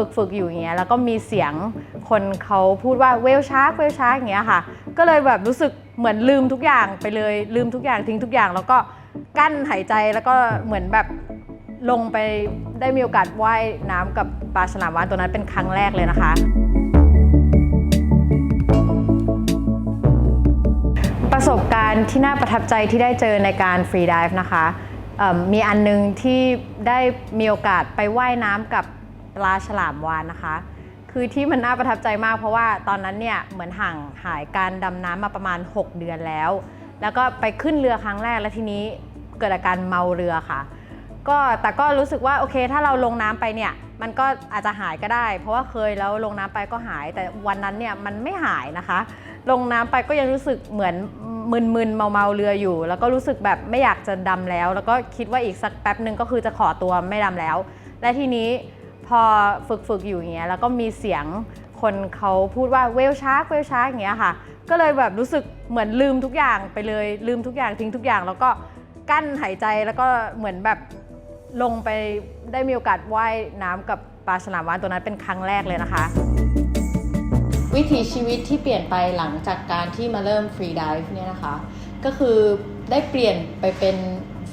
ฝึกฝึกอยู่อย่างเงี้ยแล้วก็มีเสียงคนเขาพูดว่าเวลชาร์กเวลชาร์กอย่างเงี้ยค่ะ ก็เลยแบบรู้สึกเหมือนลืมทุกอย่างไปเลยลืมทุกอย่างทิ้งทุกอย่าง แล้วก็กั้นหายใจแล้วก็เหมือนแบบลงไปได้มีโอกาสว่ายน้ำกับปลาฉลามวาฬตัวนั้นเป็นครั้งแรกเลยนะคะ ประสบการณ์ที่น่าประทับใจที่ได้เจอในการฟรีดิฟนะคะมีอันนึงที่ได้มีโอกาสไปว่ายน้ำกับ ปลาฉลามวาฬนะคะ คือที่มันน่าประทับใจมากเพราะว่าตอนนั้นเนี่ยเหมือนห่างหายการดำน้ำมาประมาณ 6 เดือนแล้ว แล้วก็ไปขึ้นเรือครั้งแรกแล้วทีนี้เกิดอาการเมาเรือค่ะ ก็แต่ก็รู้สึกว่าโอเค ถ้าเราลงน้ำไปเนี่ยมันก็อาจจะหายก็ได้ เพราะว่าเคยแล้วลงน้ำไปก็หาย แต่วันนั้นเนี่ยมันไม่หายนะคะ ลงน้ำไปก็ยังรู้สึกเหมือนมึนๆเมาๆเรืออยู่ แล้วก็รู้สึกแบบไม่อยากจะดำแล้ว แล้วก็คิดว่าอีกสักแป๊บหนึ่งก็คือจะขอตัวไม่ดำแล้ว และทีนี้ พอฝึกฝึกอยู่อย่างเงี้ยแล้วก็มีเสียงคนเขาพูดว่าเวลชาร์กเวลชาร์กอย่างเงี้ยค่ะ ก็เลยแบบรู้สึกเหมือนลืมทุกอย่างไปเลยลืมทุกอย่างทิ้งทุกอย่าง แล้วก็กั้นหายใจแล้วก็เหมือนแบบลงไปได้มีโอกาสว่ายน้ำกับปลาฉลามวาฬตัวนั้นเป็นครั้งแรกเลยนะคะ วิถีชีวิตที่เปลี่ยนไปหลังจากการที่มาเริ่มฟรีดิฟเนี่ยนะคะ ก็คือได้เปลี่ยนไปเป็น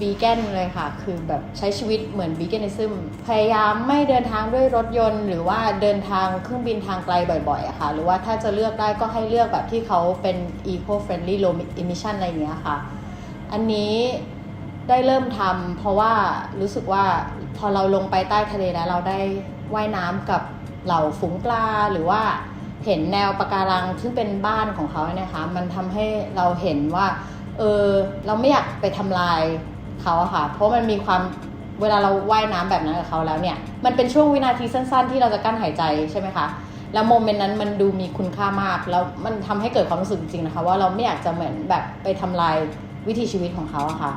วีแกนเลยค่ะ คือแบบใช้ชีวิตเหมือนวีแกนิซึมพยายามไม่เดินทางด้วยรถยนต์ หรือว่าเดินทางเครื่องบินทางไกลบ่อยๆอะค่ะ หรือว่าถ้าจะเลือกได้ก็ให้เลือกแบบที่เขาเป็น eco friendly low emission อะไรเงี้ยค่ะ อันนี้ได้เริ่มทำเพราะว่ารู้สึกว่าพอเราลงไปใต้ทะเลแล้วเราได้ว่ายน้ำกับเหล่าฝูงปลาหรือว่าเห็นแนวปะการังซึ่งเป็นบ้านของเขาเนี่ยนะคะ มันทำให้เราเห็นว่า เออ เราไม่อยากไปทำลาย เขาอะค่ะ เพราะมันมีความเวลาเราว่ายน้ำแบบนั้นกับเขาแล้วเนี่ย มันเป็นช่วงวินาทีสั้น ๆ ที่เราจะกั้นหายใจใช่ไหมคะ แล้วโมเมนต์นั้นมันดูมีคุณค่ามาก แล้วมันทำให้เกิดความรู้สึกจริงๆนะคะ ว่าเราไม่อยากจะเหมือนแบบไปทำลายวิถีชีวิตของเขาอะค่ะ